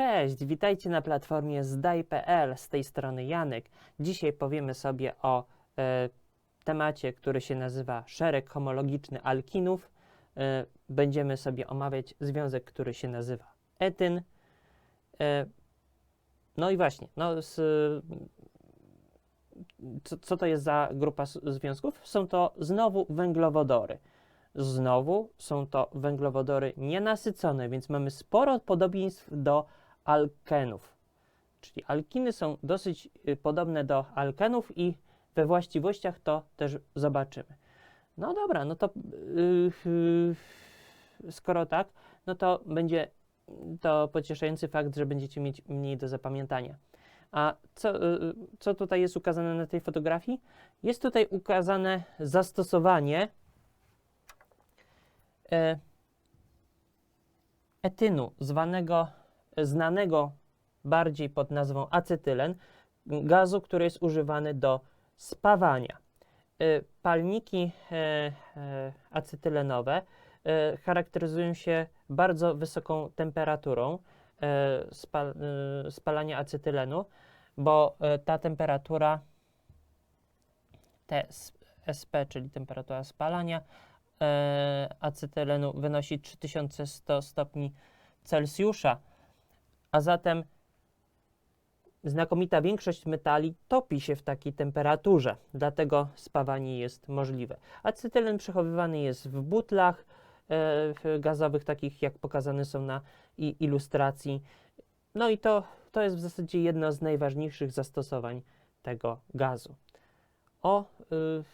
Cześć, witajcie na platformie zdaj.pl. Z tej strony Janek. Dzisiaj powiemy sobie o e, temacie, który się nazywa szereg homologiczny alkinów. E, będziemy sobie omawiać związek, który się nazywa etyn. E, no i właśnie, no z, co, co to jest za grupa związków? Są to znowu węglowodory. Znowu są to węglowodory nienasycone, więc mamy sporo podobieństw do alkenów. Czyli alkiny są dosyć y, podobne do alkenów i we właściwościach to też zobaczymy. No dobra, no to yy, yy, skoro tak, no to będzie to pocieszający fakt, że będziecie mieć mniej do zapamiętania. A co, yy, co tutaj jest ukazane na tej fotografii? Jest tutaj ukazane zastosowanie e, etynu, zwanego, znanego bardziej pod nazwą acetylen, gazu, który jest używany do spawania. E, Palniki e, e, acetylenowe charakteryzują się bardzo wysoką temperaturą spa, spalania acetylenu, bo ta temperatura TSP, czyli temperatura spalania, acetylenu wynosi 3100 stopni Celsjusza, a zatem znakomita większość metali topi się w takiej temperaturze, dlatego spawanie jest możliwe. Acetylen przechowywany jest w butlach e, gazowych, takich jak pokazane są na ilustracji. No i to, to jest w zasadzie jedno z najważniejszych zastosowań tego gazu. O, y,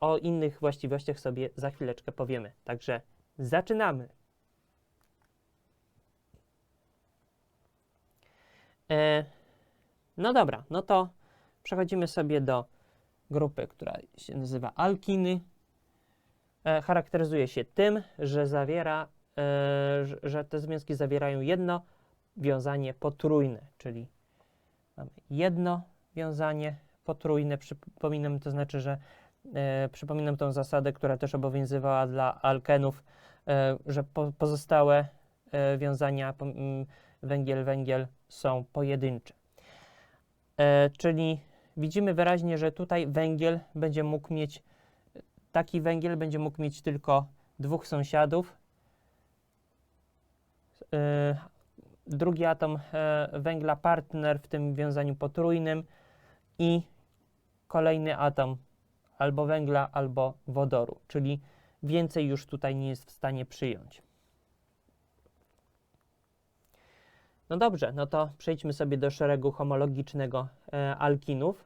o innych właściwościach sobie za chwileczkę powiemy. Także zaczynamy. No dobra, no to przechodzimy sobie do grupy, która się nazywa alkiny. E, charakteryzuje się tym, że zawiera, e, że, te związki zawierają jedno wiązanie potrójne, czyli mamy jedno wiązanie potrójne. Przypominam, to znaczy, że e, przypominam tą zasadę, która też obowiązywała dla alkenów, e, że po, pozostałe e, wiązania po- m, węgiel-węgiel są pojedyncze. E, czyli widzimy wyraźnie, że tutaj węgiel będzie mógł mieć, taki węgiel będzie mógł mieć tylko dwóch sąsiadów. E, drugi atom e, węgla partner w tym wiązaniu potrójnym i kolejny atom albo węgla, albo wodoru, czyli więcej już tutaj nie jest w stanie przyjąć. No dobrze, no to przejdźmy sobie do szeregu homologicznego e, alkinów.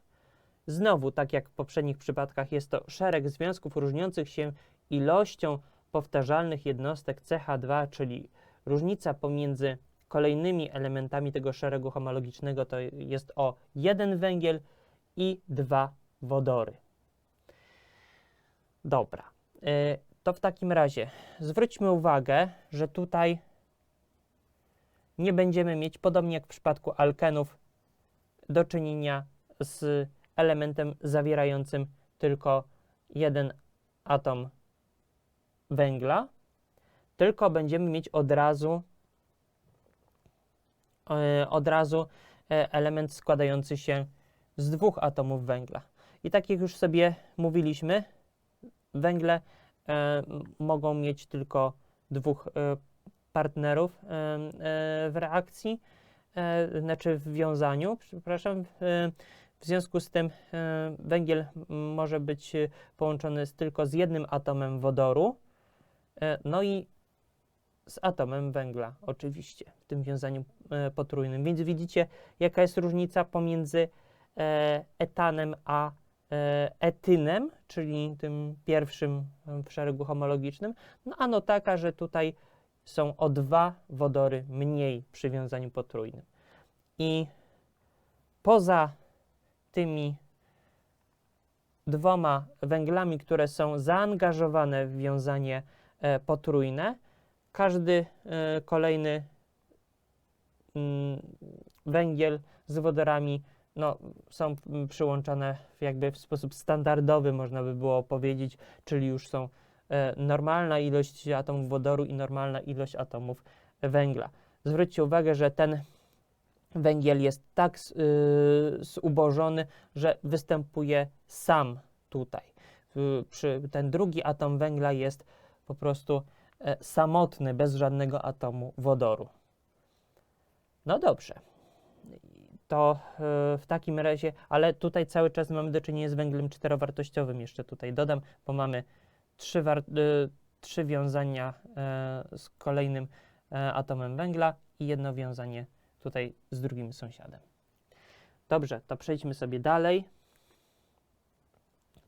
Znowu, tak jak w poprzednich przypadkach, jest to szereg związków różniących się ilością powtarzalnych jednostek CH2, czyli różnica pomiędzy kolejnymi elementami tego szeregu homologicznego to jest o jeden węgiel i dwa wodory. Dobra, e, to w takim razie zwróćmy uwagę, że tutaj nie będziemy mieć, podobnie jak w przypadku alkenów, do czynienia z elementem zawierającym tylko jeden atom węgla, tylko będziemy mieć od razu, e, od razu e, element składający się z dwóch atomów węgla. I tak jak już sobie mówiliśmy, węgle e, mogą mieć tylko dwóch partnerów e, w reakcji, e, znaczy w wiązaniu, przepraszam. W związku z tym e, węgiel może być połączony z, tylko z jednym atomem wodoru, no i z atomem węgla, oczywiście, w tym wiązaniu potrójnym. Więc widzicie, jaka jest różnica pomiędzy etanem a etynem, czyli tym pierwszym w szeregu homologicznym. No ano taka, że tutaj są o dwa wodory mniej przy wiązaniu potrójnym. I poza tymi dwoma węglami, które są zaangażowane w wiązanie e, potrójne, każdy e, kolejny mm, węgiel z wodorami no, są przyłączane jakby w sposób standardowy, można by było powiedzieć, czyli już są normalna ilość atomów wodoru i normalna ilość atomów węgla. zwróćcie uwagę, że ten węgiel jest tak y, zubożony, że występuje sam tutaj. Przy, ten drugi atom węgla jest po prostu e, samotny, bez żadnego atomu wodoru. No dobrze. To e, w takim razie, ale tutaj cały czas mamy do czynienia z węglem czterowartościowym, jeszcze tutaj dodam, bo mamy trzy, e, trzy wiązania e, z kolejnym e, atomem węgla i jedno wiązanie tutaj z drugim sąsiadem. Dobrze, to przejdźmy sobie dalej.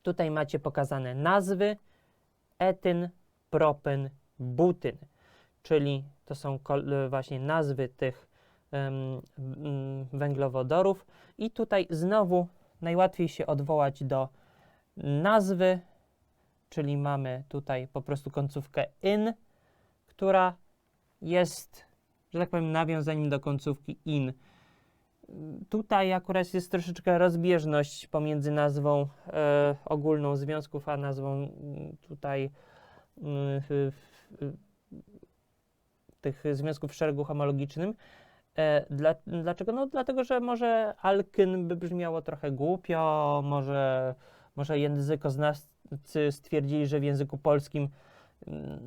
Tutaj macie pokazane nazwy etyn, propyn, butyn, czyli to są e, właśnie nazwy tych węglowodorów. I tutaj znowu najłatwiej się odwołać do nazwy, czyli mamy tutaj po prostu końcówkę in, która jest, że tak powiem, nawiązaniem do końcówki in. Tutaj akurat jest troszeczkę rozbieżność pomiędzy nazwą e, ogólną związków, a nazwą mm, tutaj mm, tych związków w szeregu homologicznym. E, dla, dlaczego? No dlatego, że może alkyn by brzmiało trochę głupio, może, może językoznawcy stwierdzili, że w języku polskim mm,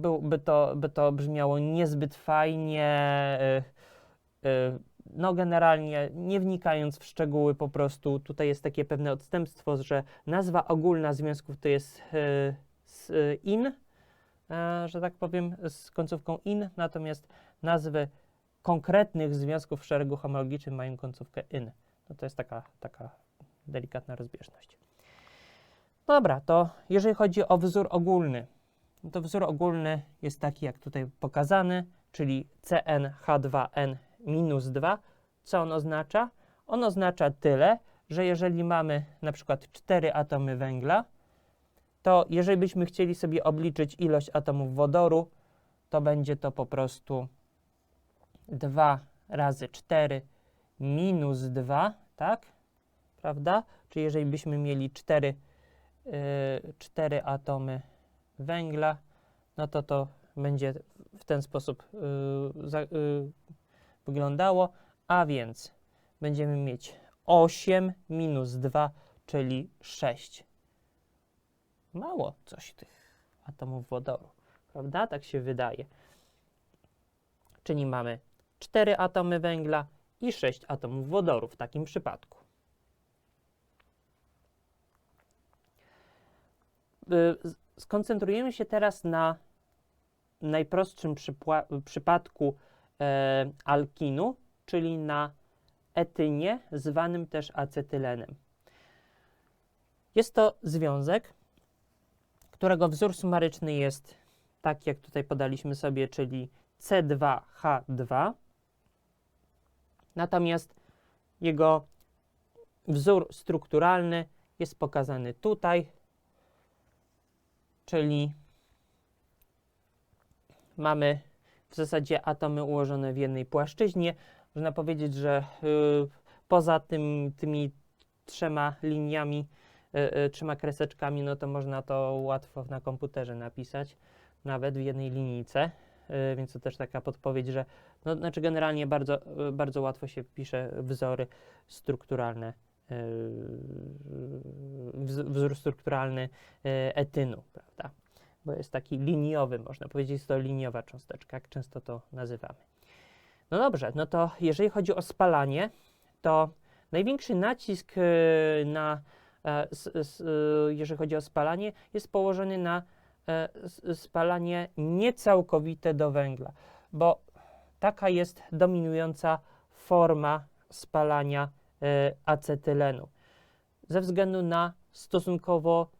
byłby to, by to brzmiało niezbyt fajnie. e, e, No, generalnie, nie wnikając w szczegóły, po prostu tutaj jest takie pewne odstępstwo, że nazwa ogólna związków to jest e, in, że tak powiem, z końcówką in, natomiast nazwy konkretnych związków w szeregu homologicznym mają końcówkę in. No to jest taka, taka delikatna rozbieżność. Dobra, to jeżeli chodzi o wzór ogólny, no to wzór ogólny jest taki, jak tutaj pokazany, czyli CnH2n minus 2. Co on oznacza? On oznacza tyle, że jeżeli mamy na przykład 4 atomy węgla, to jeżeli byśmy chcieli sobie obliczyć ilość atomów wodoru, to będzie to po prostu 2 razy 4 minus 2, tak? Prawda? Czyli jeżeli byśmy mieli 4, yy, 4 atomy węgla, no to to będzie w ten sposób za, yy, wyglądało, a więc będziemy mieć 8 minus 2, czyli 6. Mało coś tych atomów wodoru, prawda? Tak się wydaje. Czyli mamy 4 atomy węgla i 6 atomów wodoru w takim przypadku. Y, z- Skoncentrujemy się teraz na najprostszym przypadku e, alkinu, czyli na etynie, zwanym też acetylenem. Jest to związek, którego wzór sumaryczny jest tak, jak tutaj podaliśmy sobie, czyli C2H2. Natomiast jego wzór strukturalny jest pokazany tutaj, czyli mamy w zasadzie atomy ułożone w jednej płaszczyźnie. Można powiedzieć, że y, poza tym, tymi trzema liniami, y, y, trzema kreseczkami, no to można to łatwo na komputerze napisać, nawet w jednej linijce. Więc to też taka podpowiedź, że no, znaczy generalnie bardzo, bardzo łatwo się pisze wzory strukturalne, y, wz- wzór strukturalny y, etynu, prawda? Bo jest taki liniowy, można powiedzieć, jest to liniowa cząsteczka, jak często to nazywamy. No dobrze, no to jeżeli chodzi o spalanie, to największy nacisk na, e, y, jeżeli chodzi o spalanie, jest położony na e, spalanie niecałkowite do węgla, bo taka jest dominująca forma spalania e, acetylenu. Ze względu na stosunkowo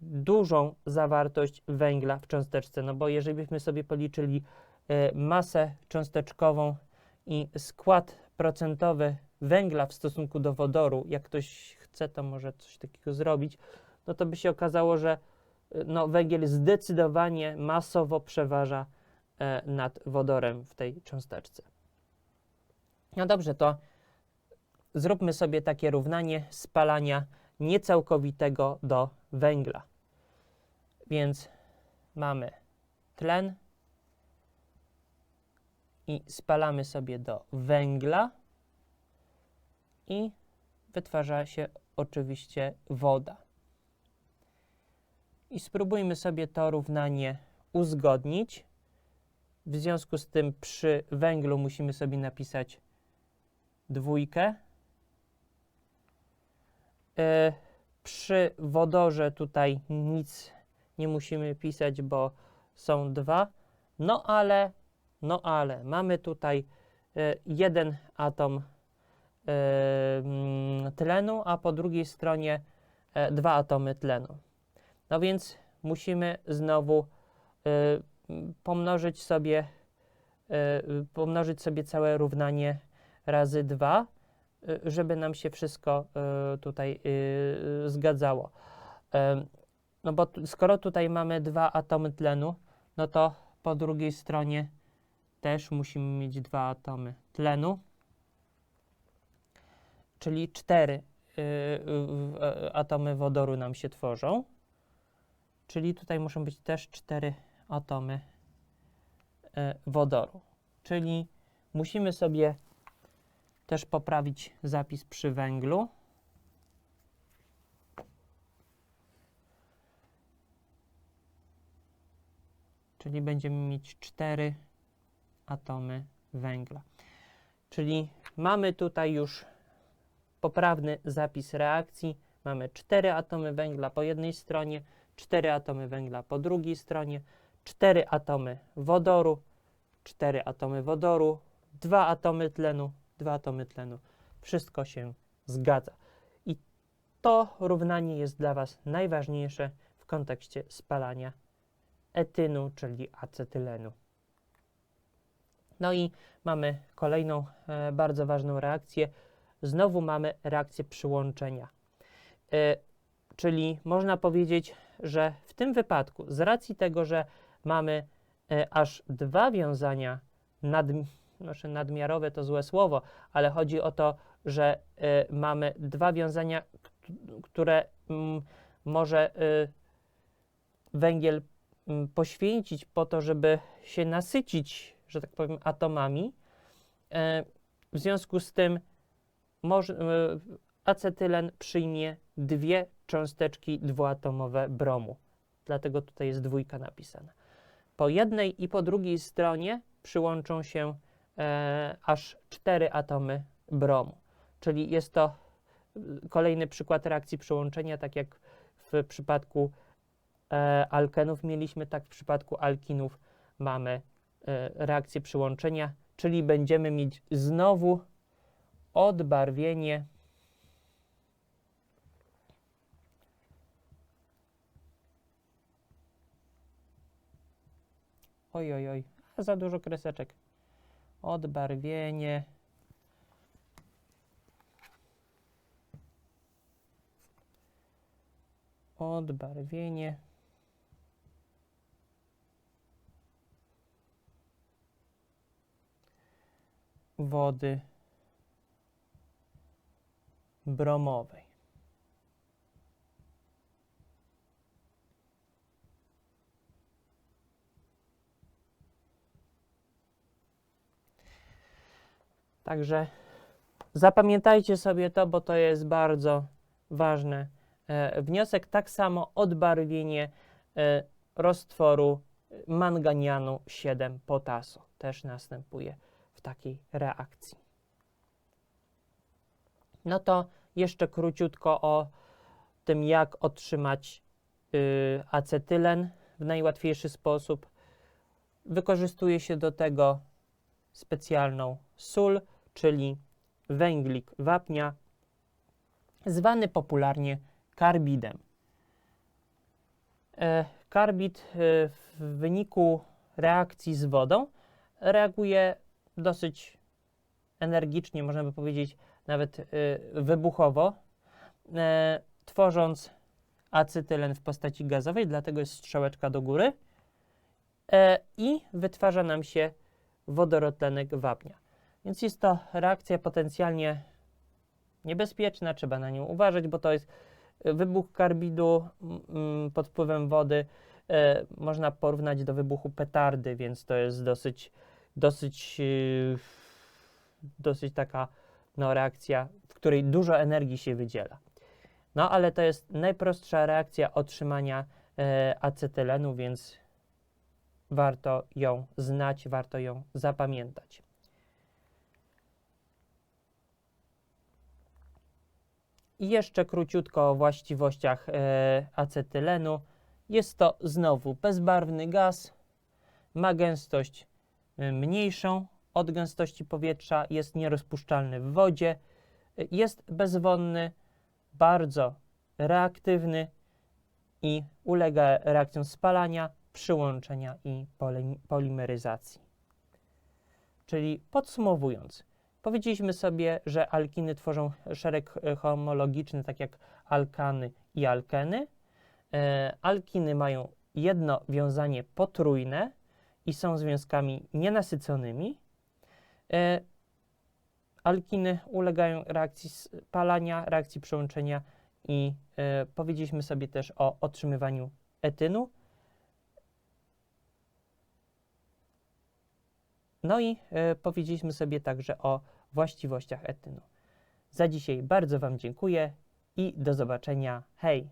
dużą zawartość węgla w cząsteczce, no bo jeżeli byśmy sobie policzyli e, masę cząsteczkową i skład procentowy węgla w stosunku do wodoru, jak ktoś chce, to może coś takiego zrobić, no to by się okazało, że e, no, węgiel zdecydowanie masowo przeważa e, nad wodorem w tej cząsteczce. No dobrze, to zróbmy sobie takie równanie spalania niecałkowitego do węgla. Więc mamy tlen i spalamy sobie do węgla i wytwarza się oczywiście woda. I spróbujmy sobie to równanie uzgodnić. W związku z tym przy węglu musimy sobie napisać dwójkę. E, przy wodorze tutaj nic nie musimy pisać, bo są dwa. No ale, no ale mamy tutaj e, jeden atom e, mm, tlenu, a po drugiej stronie dwa atomy tlenu. No więc musimy znowu pomnożyć sobie, pomnożyć sobie całe równanie razy 2, żeby nam się wszystko e, tutaj e, zgadzało. No bo skoro tutaj mamy dwa atomy tlenu, no to po drugiej stronie też musimy mieć dwa atomy tlenu, czyli cztery y, y, y, atomy wodoru nam się tworzą. Czyli tutaj muszą być też cztery atomy y, wodoru. Czyli musimy sobie też poprawić zapis przy węglu. Czyli będziemy mieć cztery atomy węgla. Czyli mamy tutaj już poprawny zapis reakcji. Mamy cztery atomy węgla po jednej stronie, cztery atomy węgla po drugiej stronie, cztery atomy wodoru, cztery atomy wodoru, dwa atomy tlenu, dwa atomy tlenu. Wszystko się zgadza. I to równanie jest dla Was najważniejsze w kontekście spalania etynu, czyli acetylenu. No i mamy kolejną e, bardzo ważną reakcję. Znowu mamy reakcję przyłączenia. E, czyli można powiedzieć, że w tym wypadku, z racji tego, że mamy e, aż dwa wiązania nad, znaczy nadmiarowe to złe słowo, ale chodzi o to, że e, mamy dwa wiązania, które mm, może e, węgiel mm, poświęcić po to, żeby się nasycić, że tak powiem, atomami. E, W związku z tym może, e, acetylen przyjmie dwie cząsteczki dwuatomowe bromu. Dlatego tutaj jest dwójka napisana. Po jednej i po drugiej stronie przyłączą się e, aż cztery atomy bromu. Czyli jest to y, kolejny przykład reakcji przyłączenia, tak jak w przypadku e, alkenów mieliśmy, tak w przypadku alkinów mamy e, reakcję przyłączenia, czyli będziemy mieć znowu odbarwienie Oj, oj, oj, za dużo kreseczek. Odbarwienie. Odbarwienie. Wody bromowej. Także zapamiętajcie sobie to, bo to jest bardzo ważny e, wniosek. Tak samo odbarwienie e, roztworu manganianu 7 potasu też następuje w takiej reakcji. No to jeszcze króciutko o tym, jak otrzymać y, acetylen w najłatwiejszy sposób. Wykorzystuje się do tego specjalną sól, czyli węglik wapnia, zwany popularnie karbidem. E, Karbid e, w wyniku reakcji z wodą reaguje dosyć energicznie, można by powiedzieć nawet e, wybuchowo, tworząc acetylen w postaci gazowej, dlatego jest strzałeczka do góry i wytwarza nam się wodorotlenek wapnia. Więc jest to reakcja potencjalnie niebezpieczna, trzeba na nią uważać, bo to jest e, wybuch karbidu pod wpływem wody. E, można porównać do wybuchu petardy, więc to jest dosyć dosyć, yy, dosyć taka no, reakcja, w której dużo energii się wydziela. No ale to jest najprostsza reakcja otrzymania e, acetylenu, więc warto ją znać, warto ją zapamiętać. I jeszcze króciutko o właściwościach e, acetylenu. Jest to znowu bezbarwny gaz, ma gęstość e, mniejszą od gęstości powietrza, jest nierozpuszczalny w wodzie, e, jest bezwonny, bardzo reaktywny i ulega reakcjom spalania, przyłączenia i poli- polimeryzacji. Czyli podsumowując, powiedzieliśmy sobie, że alkiny tworzą szereg e, homologiczny, tak jak alkany i alkeny. E, alkiny mają jedno wiązanie potrójne i są związkami nienasyconymi. E, alkiny ulegają reakcji spalania, reakcji przełączenia i powiedzieliśmy sobie też o otrzymywaniu etynu. No i powiedzieliśmy sobie także o właściwościach etynu. Za dzisiaj bardzo Wam dziękuję i do zobaczenia. Hej!